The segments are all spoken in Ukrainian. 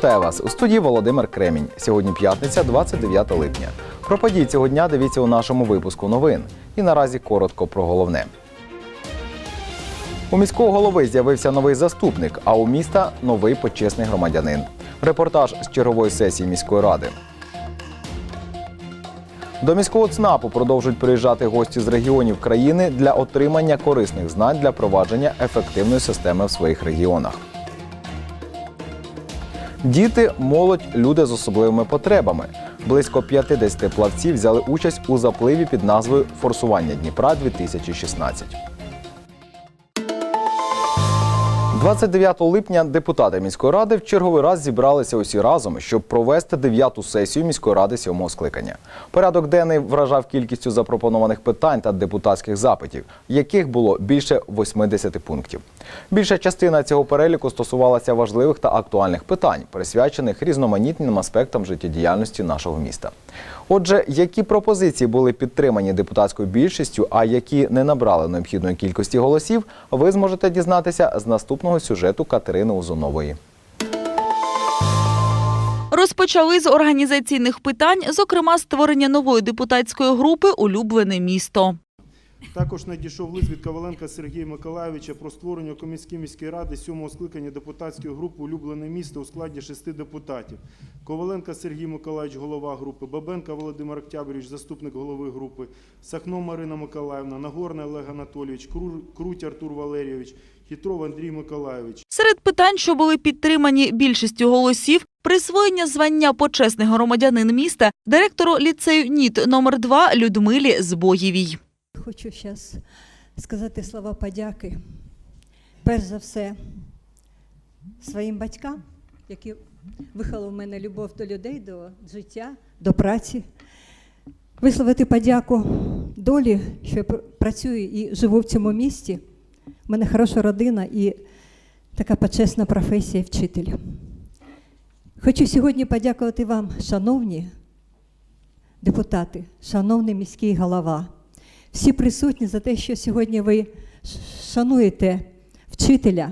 Вітаю вас у студії Володимир Кремінь. Сьогодні п'ятниця, 29 липня. Про події цього дня дивіться у нашому випуску новин. І наразі коротко про головне. У міського голови з'явився новий заступник, а у міста новий почесний громадянин. Репортаж з чергової сесії міської ради. До міського ЦНАПу продовжують приїжджати гості з регіонів країни для отримання корисних знань для провадження ефективної системи в своїх регіонах. Діти, молодь, люди з особливими потребами. Близько 50 плавців взяли участь у запливі під назвою Форсування Дніпра 2016. 29 липня депутати міської ради в черговий раз зібралися усі разом, щоб провести дев'яту сесію міської ради сьомого скликання. Порядок денний вражав кількістю запропонованих питань та депутатських запитів, яких було більше 80 пунктів. Більша частина цього переліку стосувалася важливих та актуальних питань, присвячених різноманітним аспектам життєдіяльності нашого міста. Отже, які пропозиції були підтримані депутатською більшістю, а які не набрали необхідної кількості голосів, ви зможете дізнатися з наступного сюжету Катерини Узунової. Розпочали з організаційних питань, зокрема створення нової депутатської групи Улюблене місто. Також надійшов лист від Коваленка Сергія Миколайовича про створення коміської міської ради сьомого скликання депутатської групи Улюблене місто у складі шести депутатів. Коваленка Сергій Миколаївич, голова групи, Бабенка Володимир Октябрійович, заступник голови групи, Сахно Марина Миколаївна, Нагорний Олег Анатолійович, Кру- Круть Артур Валерійович, Хітров Андрій Миколайович. Серед питань, що були підтримані більшістю голосів, присвоєння звання почесний громадянин міста директору ліцею НІТ номер 2 Людмилі Збоєвій. Хочу зараз сказати слова подяки. Перш за все, своїм батькам, які виховали в мене любов до людей, до життя, до праці. Висловити подяку долі, що я працюю і живу в цьому місті. У мене хороша родина і така почесна професія вчителя. Хочу сьогодні подякувати вам, шановні депутати, шановний міський голова, всі присутні за те, що сьогодні ви шануєте вчителя.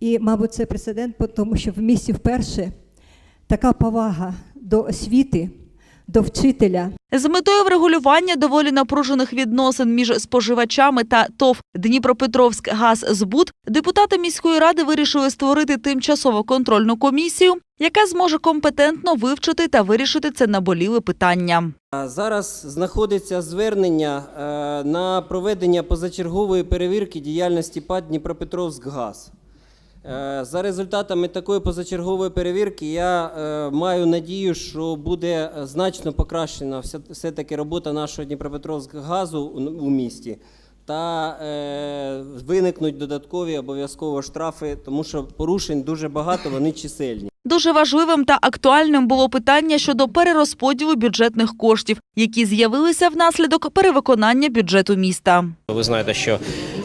І, мабуть, це прецедент, тому що в місті вперше така повага до освіти, до вчителя. З метою врегулювання доволі напружених відносин між споживачами та ТОВ Дніпропетровськ Газзбут депутати міської ради вирішили створити тимчасову контрольну комісію, яка зможе компетентно вивчити та вирішити це наболіле питання. Зараз знаходиться звернення е, на проведення позачергової перевірки діяльності ПАД Дніпропетровськгаз. Е, За результатами такої позачергової перевірки я е, маю надію, що буде значно покращена все-таки робота нашого Дніпропетровськгазу у- у місті. Та е, виникнуть додаткові обов'язково штрафи, тому що порушень дуже багато, вони чисельні. Дуже важливим та актуальним було питання щодо перерозподілу бюджетних коштів, які з'явилися внаслідок перевиконання бюджету міста. Ви знаєте, що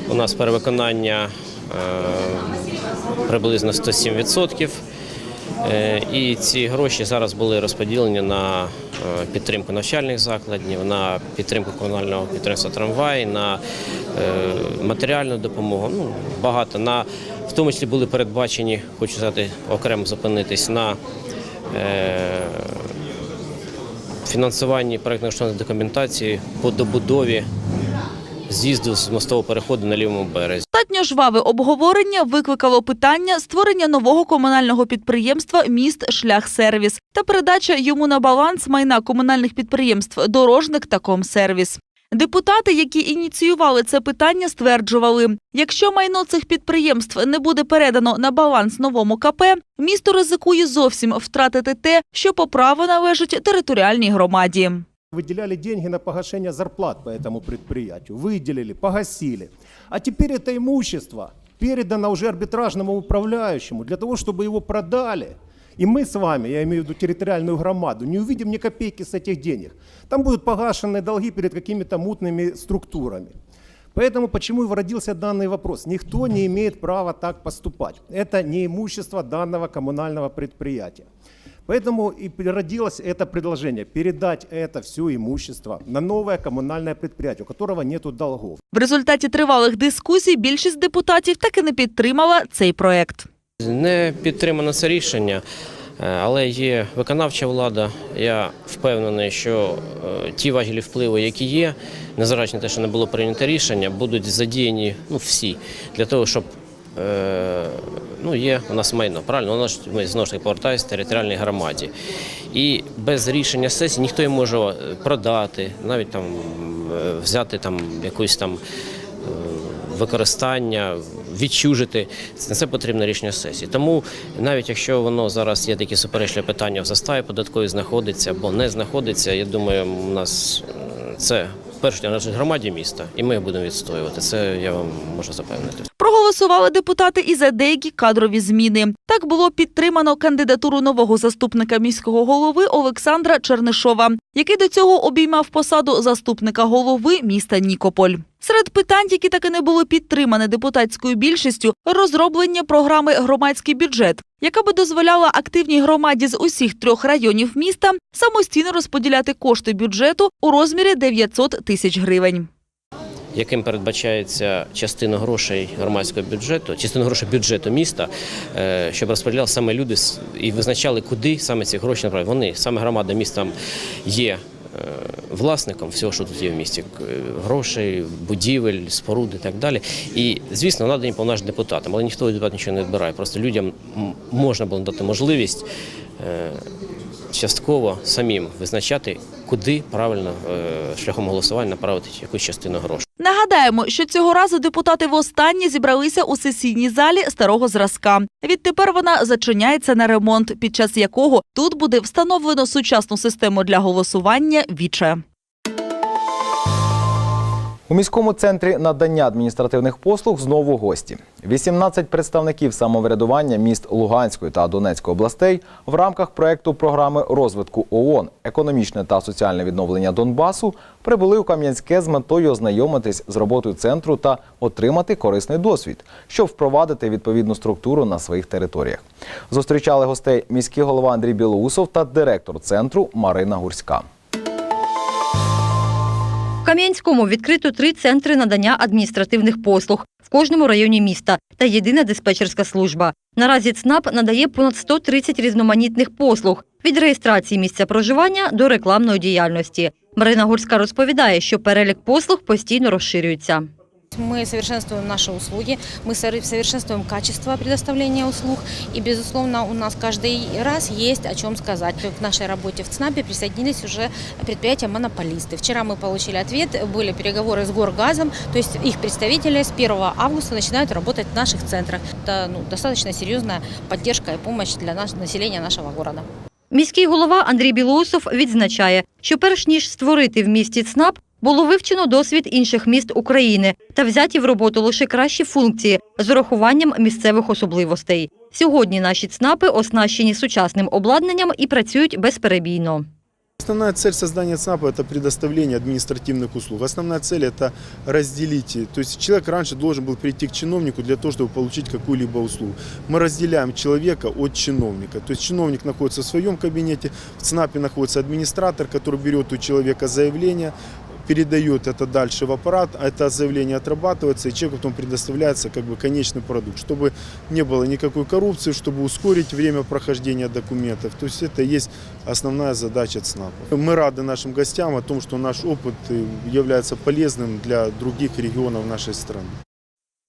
у нас перевиконання е, приблизно 107%. Е, І ці гроші зараз були розподілені на е, підтримку навчальних закладів, на підтримку комунального підприємства трамвай, на е, матеріальну допомогу. Ну, багато на в тому числі були передбачені, хочу сказати, окремо зупинитись на фінансуванні проєктно-кошторисної документації по добудові з'їзду з мостового переходу на лівому березі. Достатньо жваве обговорення викликало питання створення нового комунального підприємства Міст Шлях Сервіс та передача йому на баланс майна комунальних підприємств Дорожник та Комсервіс. Депутати, які ініціювали це питання, стверджували, якщо майно цих підприємств не буде передано на баланс новому КП, місто ризикує зовсім втратити те, що по праву належить територіальній громаді. Выделяли деньги на погашение зарплат по этому предприятию. Выделили, погасили. А теперь это имущество передано уже арбитражному управляющему для того, чтобы его продали. И мы с вами, я имею в виду территориальную громаду, не увидим ни копейки с этих денег. Там будут погашены долги перед какими-то мутными структурами. Поэтому почему и родился данный вопрос. Никто не имеет права так поступать. Это не имущество данного коммунального предприятия. Поэтому и родилось это предложение передать это все имущество на новое коммунальное предприятие, у которого нет долгов. В результаті тривалих дискусій більшість депутатів таки не підтримала цей проект. Не підтримано це рішення. Е, Але є виконавча влада. Я впевнений, що е, ті важелі впливу, які є, незважаючи на те, що не було прийнято рішення, будуть задіяні ну, всі для того, щоб е, ну, є у нас майно. Правильно, воно ж ми знову ж таки повертаємося територіальній громаді. І без рішення сесії ніхто не може е, продати, навіть там е, взяти там якусь там е, використання, відчужити. На це потрібно рішення сесії. Тому навіть якщо воно зараз є такі суперечливі питання в заставі податковій знаходиться або не знаходиться, я думаю, у нас це першу чергу нашій громаді міста, і ми будемо відстоювати. Це я вам можу запевнити. Проголосували депутати і за деякі кадрові зміни. Так було підтримано кандидатуру нового заступника міського голови Олександра Чернишова, який до цього обіймав посаду заступника голови міста Нікополь. Серед питань, які таки не були підтримані депутатською більшістю, розроблення програми громадський бюджет, яка би дозволяла активній громаді з усіх трьох районів міста самостійно розподіляти кошти бюджету у розмірі 900 тисяч гривень. яким передбачається частина грошей громадського бюджету, частина грошей бюджету міста, е, щоб розподіляли саме люди і визначали, куди саме ці гроші направити. Вони саме громада міста є. Е, Власником всього, що тут є в місті, грошей, будівель, споруд і так далі. І звісно, надані повнажні депутатам, але ніхто депутат нічого не відбирає. Просто людям можна було дати можливість е, частково самим визначати, куди правильно е, шляхом голосування направити якусь частину грошей. Нагадаємо, що цього разу депутати востаннє зібралися у сесійній залі старого зразка. Відтепер вона зачиняється на ремонт, під час якого тут буде встановлено сучасну систему для голосування Віче. У міському центрі надання адміністративних послуг знову гості. 18 представників самоврядування міст Луганської та Донецької областей в рамках проекту програми розвитку ООН економічне та соціальне відновлення Донбасу прибули у Кам'янське з метою ознайомитись з роботою центру та отримати корисний досвід, щоб впровадити відповідну структуру на своїх територіях. Зустрічали гостей міський голова Андрій Білоусов та директор центру Марина Гурська. Кам'янському відкрито три центри надання адміністративних послуг в кожному районі міста та єдина диспетчерська служба. Наразі ЦНАП надає понад 130 різноманітних послуг від реєстрації місця проживання до рекламної діяльності. Марина Гурська розповідає, що перелік послуг постійно розширюється. Мы совершенствуем наши услуги, мы сор- совершенствуем качество предоставления услуг. И, безусловно, у нас каждый раз есть о чем сказать. К нашей работе в ЦНАПе присоединились уже предприятия-монополисты. Вчера мы получили ответ, были переговоры с Горгазом, то есть их представители с 1 августа начинают работать в наших центрах. Это ну, достаточно серьезная поддержка и помощь для нас, населения нашего города. Міський голова Андрій Білоусов відзначає, що перш ніж створити в місті ЦНАП, було вивчено досвід інших міст України та взяті в роботу лише кращі функції з урахуванням місцевих особливостей. Сьогодні наші ЦНАПи оснащені сучасним обладнанням і працюють безперебійно. Основная цель создания ЦНАПа – это предоставление административных услуг. Основная цель – это разделить. То есть человек раньше должен был прийти к чиновнику для того, чтобы получить какую-либо услугу. Мы разделяем человека от чиновника. То есть чиновник находится в своем кабинете, в ЦНАПе находится администратор, который берет у человека заявление, передает это дальше в аппарат, а это заявление отрабатывается, и человеку потом предоставляется как бы конечный продукт, чтобы не было никакой коррупции, чтобы ускорить время прохождения документов. То есть это и есть основная задача ЦНАПа. Мы рады нашим гостям о том, что наш опыт э, является полезным для других регионов нашей страны.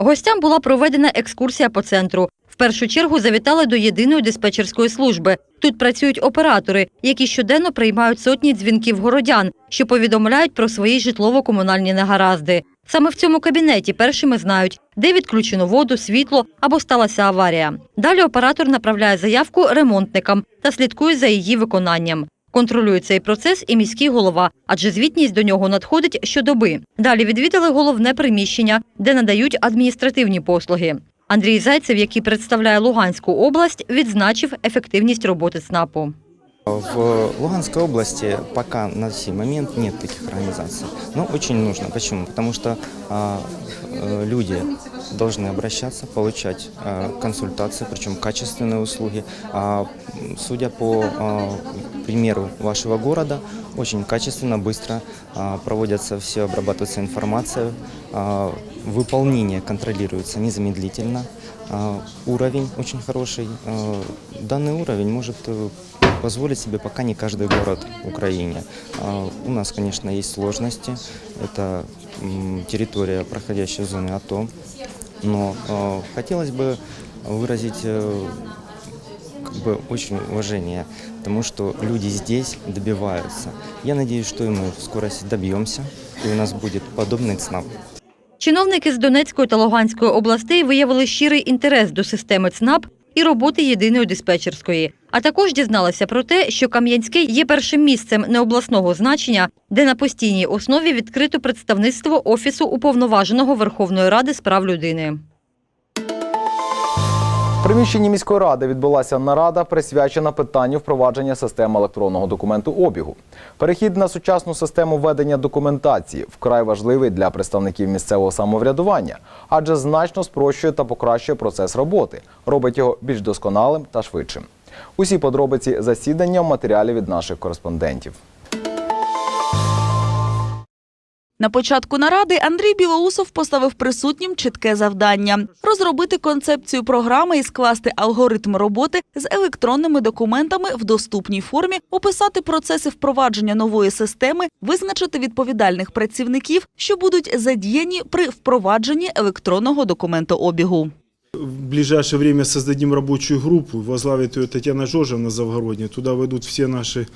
Гостям була проведена екскурсія по центру. В першу чергу завітали до єдиної диспетчерської служби. Тут працюють оператори, які щоденно приймають сотні дзвінків городян, що повідомляють про свої житлово-комунальні негаразди. Саме в цьому кабінеті першими знають, де відключено воду, світло або сталася аварія. Далі оператор направляє заявку ремонтникам та слідкує за її виконанням. Контролює цей процес і міський голова, адже звітність до нього надходить щодоби. Далі відвідали головне приміщення, де надають адміністративні послуги. Андрій Зайцев, який представляє Луганську область, відзначив ефективність роботи ЦНАПу. В Луганской области пока на сей момент нет таких организаций. Но очень нужно. Почему? Потому что люди должны обращаться, получать а, консультации, причем качественные услуги. А, м, судя по а, примеру вашего города, очень качественно, быстро а, проводятся все, обрабатывается информация, а, выполнение контролируется незамедлительно, а, уровень очень хороший. А, Данный уровень может э, позволить себе пока не каждый город Украине. А, У нас, конечно, есть сложности. Это м, территория, проходящая в зоне АТО. Но э, хотелось бы выразить э, как бы очень уважение тому, что люди здесь добиваются. Я надеюсь, что и мы в скорости добьемся, и у нас будет подобный ЦНАП. Чиновники з Донецької та Луганської областей виявили щирий інтерес до системи ЦНАП і роботи єдиної диспетчерської. А також дізналася про те, що Кам'янське є першим місцем необласного значення, де на постійній основі відкрито представництво Офісу уповноваженого Верховної Ради з прав людини. Приміщенні міської ради відбулася нарада, присвячена питанню впровадження системи електронного документу обігу. Перехід на сучасну систему ведення документації вкрай важливий для представників місцевого самоврядування, адже значно спрощує та покращує процес роботи, робить його більш досконалим та швидшим. Усі подробиці засідання в матеріалі від наших кореспондентів. На початку наради Андрій Білоусов поставив присутнім чітке завдання розробити концепцію програми і скласти алгоритм роботи з електронними документами в доступній формі, описати процеси впровадження нової системи, визначити відповідальних працівників, що будуть задіяні при впровадженні електронного документообігу. В ближайшее время создадим рабочую группу, возглавит ее Татьяна Жожевна Завгородняя. Туда войдут все наши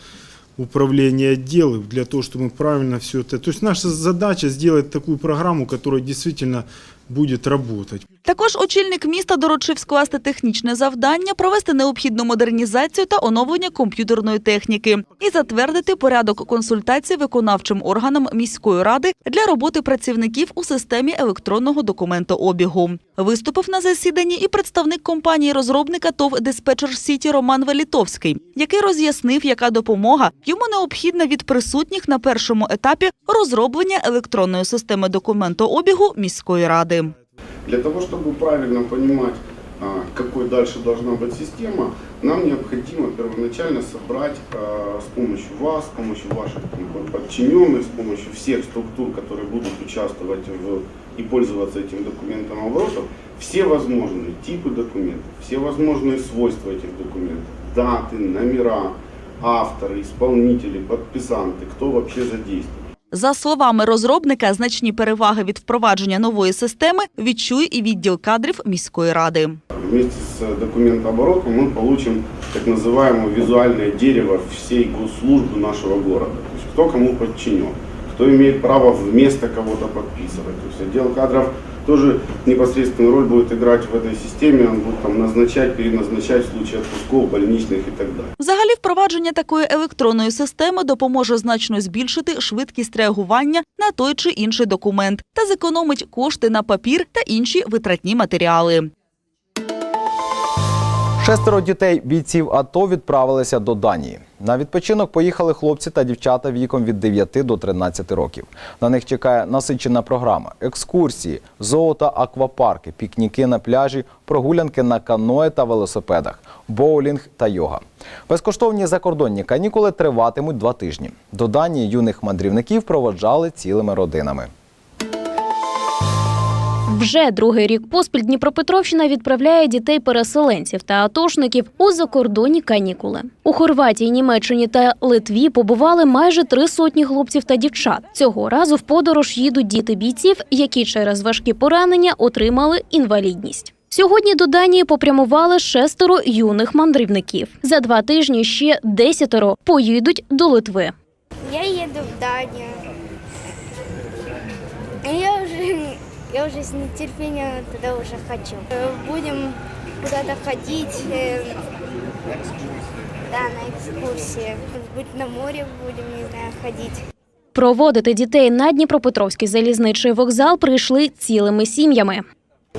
управления отделы для того, чтобы мы правильно все это... То есть наша задача сделать такую программу, которая действительно будет работать. Також очільник міста доручив скласти технічне завдання, провести необхідну модернізацію та оновлення комп'ютерної техніки і затвердити порядок консультацій виконавчим органам міської ради для роботи працівників у системі електронного документообігу. Виступив на засіданні і представник компанії розробника ТОВ Диспетчер Сіті Роман Велітовський, який роз'яснив, яка допомога йому необхідна від присутніх на першому етапі розроблення електронної системи документообігу міської ради. Для того, чтобы правильно понимать, а, какой дальше должна быть система, нам необходимо первоначально собрать а, с помощью вас, с помощью ваших подчиненных, с помощью всех структур, которые будут участвовать в, и пользоваться этим документом оборотов, все возможные типы документов, все возможные свойства этих документов, даты, номера, авторы, исполнители, подписанты, кто вообще задействован. За словами розробника, значні переваги від впровадження нової системи відчує і відділ кадрів міської ради. Вместе с документооборотом мы получим так называемое визуальное дерево всей госслужбы нашего города. То есть кто кому подчинен, кто имеет право вместо кого-то подписывать. То есть отдел кадров тоже непосредственную роль будет играть в этой системе. Он будет там назначать, переназначать в случае отпусков, больничных и так далее. Взагалі, впровадження такої електронної системи допоможе значно збільшити швидкість реагування на той чи інший документ та зекономить кошти на папір та інші витратні матеріали. Шестеро дітей бійців АТО відправилися до Данії. На відпочинок поїхали хлопці та дівчата віком від 9 до 13 років. На них чекає насичена програма: екскурсії, зоо та аквапарки, пікніки на пляжі, прогулянки на каное та велосипедах, боулінг та йога. Безкоштовні закордонні канікули триватимуть два тижні. До Данії юних мандрівників проводжали цілими родинами. Вже другий рік поспіль Дніпропетровщина відправляє дітей-переселенців та атошників у закордонні канікули. У Хорватії, Німеччині та Литві побували майже три сотні хлопців та дівчат. Цього разу в подорож їдуть діти бійців, які через важкі поранення отримали інвалідність. Сьогодні до Данії попрямували шестеро юних мандрівників. За два тижні ще десятеро поїдуть до Литви. Я еду в Данию. И Я уже, я уже с нетерпением туда уже хочу. Э, Будем куда-то ходить. э, Да, на экскурсии. Может быть, на море будем, не знаю, ходить. Проводити дітей на Дніпропетровський залізничний вокзал прийшли цілими сім'ями.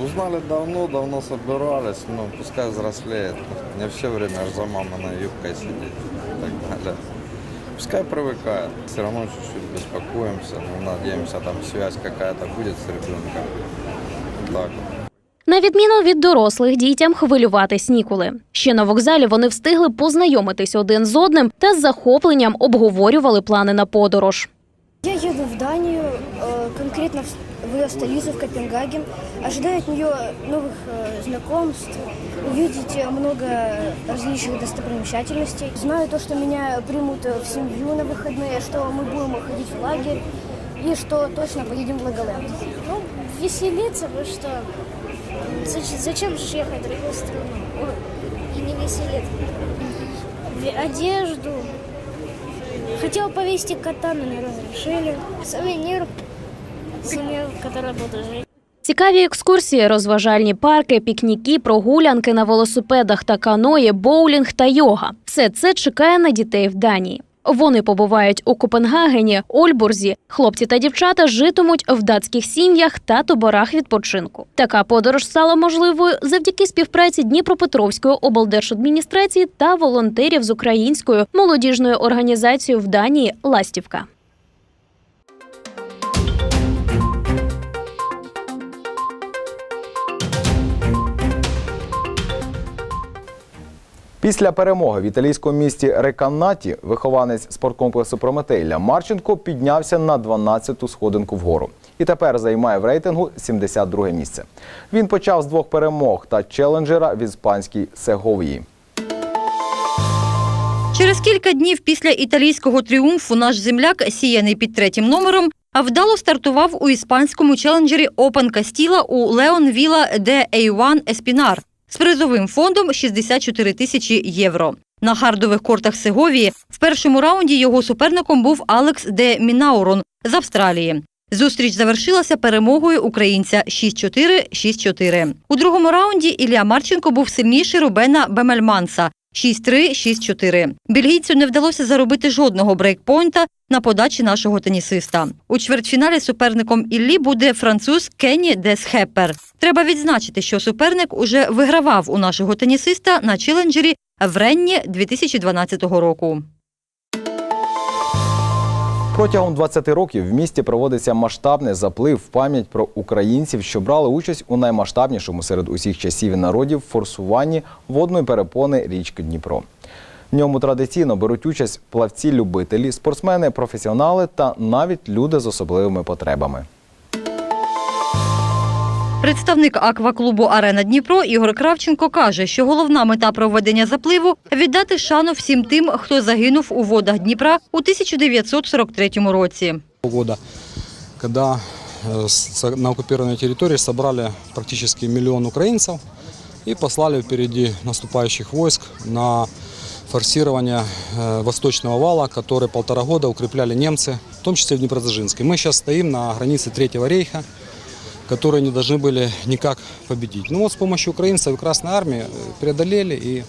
Узнали давно, давно собирались, но пускай взрослеет. Не все время аж за маминой юбкой сидеть и так далее. Пускай привыкает. Все равно чуть-чуть беспокоимся, но надеемся, там связь какая-то будет с ребенком. Так вот. На відміну від дорослих, дітям хвилюватись ніколи. Ще на вокзалі вони встигли познайомитись один з одним та з захопленням обговорювали плани на подорож. Я їду в Данію, э, конкретно в в ее столицу, в Копенгаген. Ожидаю от нее новых э, знакомств, увидеть много различных достопримечательностей. Знаю то, что меня примут в семью на выходные, что мы будем ходить в лагерь и что точно поедем в Лаголенд. Ну, веселиться, вы что? Зачем, зачем же ехать в другую страну? И не веселиться. Одежду, Хотела повезти кота, не разрешили. Сувенир, жить. Цікаві екскурсії, розважальні парки, пікніки, прогулянки на велосипедах та каної, боулінг та йога. Все це чекає на дітей в Данії. Вони побувають у Копенгагені, Ольбурзі. Хлопці та дівчата житимуть в датських сім'ях та таборах відпочинку. Така подорож стала можливою завдяки співпраці Дніпропетровської облдержадміністрації та волонтерів з українською молодіжною організацією в Данії Ластівка. Після перемоги в італійському місті Реканнаті вихованець спорткомплексу Прометейля Марченко піднявся на 12-ту сходинку вгору і тепер займає в рейтингу 72 місце. Він почав з двох перемог та челенджера в іспанській Сеговії. Через кілька днів після італійського тріумфу наш земляк, сіяний під третім номером, вдало стартував у іспанському челенджері Open Кастіла у Леон Віла де A1 Еспінар з призовим фондом 64 тисячі євро. На хардових кортах Сеговії в першому раунді його суперником був Алекс де Мінаурон з Австралії. Зустріч завершилася перемогою українця 6-4, 6-4. У другому раунді Ілля Марченко був сильніший Рубена Бемельманса 6-3, 6-4. Бельгійцю не вдалося заробити жодного брейкпойнта на подачі нашого тенісиста. У чвертьфіналі суперником Іллі буде француз Кенні Десхеппер. Треба відзначити, що суперник уже вигравав у нашого тенісиста на челенджері в Ренні 2012 року. Протягом 20 років в місті проводиться масштабний заплив в пам'ять про українців, що брали участь у наймасштабнішому серед усіх часів і народів форсуванні водної перепони річки Дніпро. В ньому традиційно беруть участь плавці-любителі, спортсмени, професіонали та навіть люди з особливими потребами. Представник акваклубу Арена Дніпро Ігор Кравченко каже, що головна мета проведення запливу віддати шану всім тим, хто загинув у водах Дніпра у 1943 році. года, когда э, с- на оккупированной территории собрали практически миллион украинцев и послали впереди наступающих войск на форсирование э, восточного вала, который полтора года укрепляли немцы, в том числе в Днепродзержинске. Мы сейчас стоим на границе Третьего рейха, которые не должны были никак победить. Ну вот с помощью украинцев и Красной Армии э, преодолели и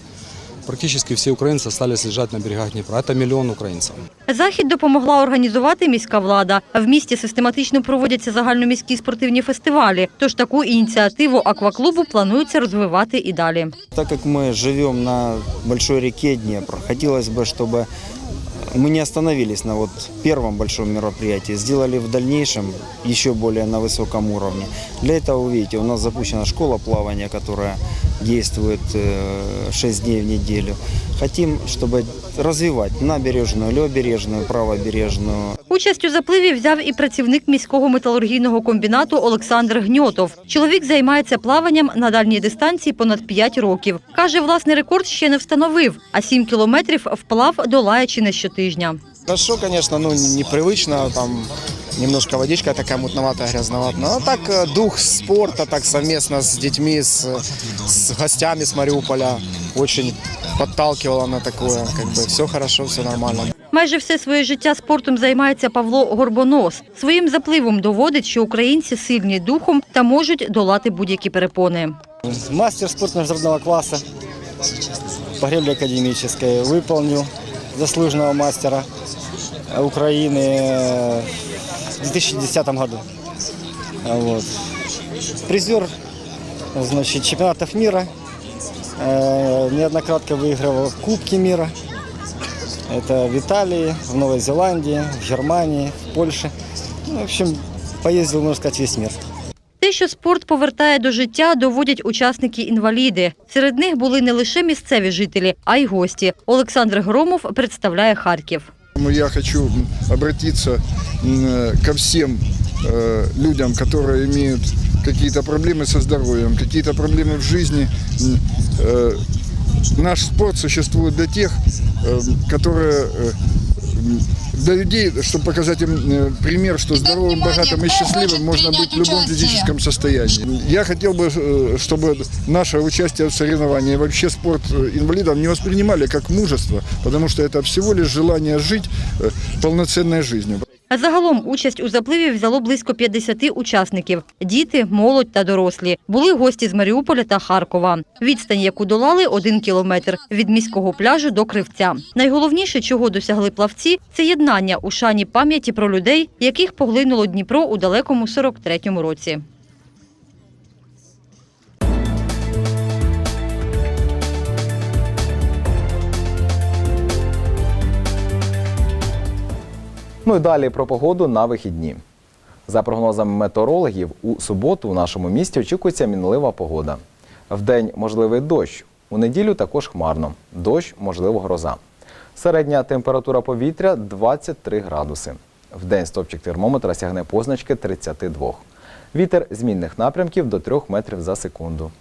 практически все украинцы остались лежать на берегах Днепра. Это миллион украинцев. Захід допомогла організувати міська влада. В місті систематично проводяться загальноміські спортивні фестивалі. Тож таку ініціативу акваклубу планується розвивати і далі. Так как мы живем на большой реке Днепр, хотелось бы, чтобы мы не остановились на вот первом большом мероприятии, сделали в дальнейшем еще более на высоком уровне. Для этого, вы видите, у нас запущена школа плавания, которая действует 6 дней в неделю. Хотим, чтобы развивать набережную, левобережную, правобережную, Участь у запливі взяв і працівник міського металургійного комбінату Олександр Гньотов. Чоловік займається плаванням на дальній дистанції понад 5 років. Каже, власний рекорд ще не встановив, а 7 кілометрів вплав долаючи не щотижня. Хорошо, конечно, ну непривычно, там немножко водичка такая мутноватая, грязноватая. Но так э, дух спорта, так совместно с детьми, с, с гостями с Мариуполя очень подталкивало на такое. Как бы все хорошо, все нормально. Майже все своє життя спортом займається Павло Горбонос. Своїм запливом доводить, що українці сильні духом та можуть долати будь-які перепони. Мастер спорта международного класса по гребле академической. Выполнил заслуженного мастера Украины э, в 2010 году. Вот. Призер значит, чемпионатов мира. Э, Неоднократно выигрывал Кубки мира. Это в Италии, в Новой Зеландии, в Германии, в Польше. Ну, в общем, поездил, можно сказать, весь мир. Те, те, що спорт повертає до життя, доводять учасники-інваліди. Серед них були не лише місцеві жителі, а й гості. Олександр Громов представляє Харків. Я хочу обратиться м, ко всем э, людям, которые имеют какие-то проблемы со здоровьем, какие-то проблемы в жизни. М, э, Наш спорт существует для тех, э, которые э, м, для людей, чтобы показать им э, пример, что здоровым, богатым и счастливым можно быть в любом физическом состоянии. Я хотел бы, э, чтобы наше участие в соревновании и вообще спорт э, инвалидов не воспринимали как мужество, потому что это всего лишь желание жить э, полноценной жизнью. Загалом участь у запливі взяло близько 50 учасників – діти, молодь та дорослі. Були гості з Маріуполя та Харкова. Відстань, яку долали – один кілометр – від міського пляжу до Кривця. Найголовніше, чого досягли плавці – це єднання у шані пам'яті про людей, яких поглинуло Дніпро у далекому 43-му році. Ну і далі про погоду на вихідні. За прогнозами метеорологів, у суботу у нашому місті очікується мінлива погода. Вдень можливий дощ. У неділю також хмарно. Дощ, можливо, гроза. Середня температура повітря 23 градуси. Вдень стопчик термометра сягне позначки 32. Вітер змінних напрямків до 3 метрів за секунду.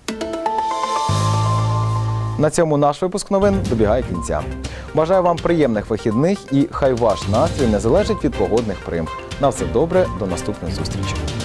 На цьому наш випуск новин добігає кінця. Бажаю вам приємних вихідних і хай ваш настрій не залежить від погодних прим. На все добре, до наступних зустрічей.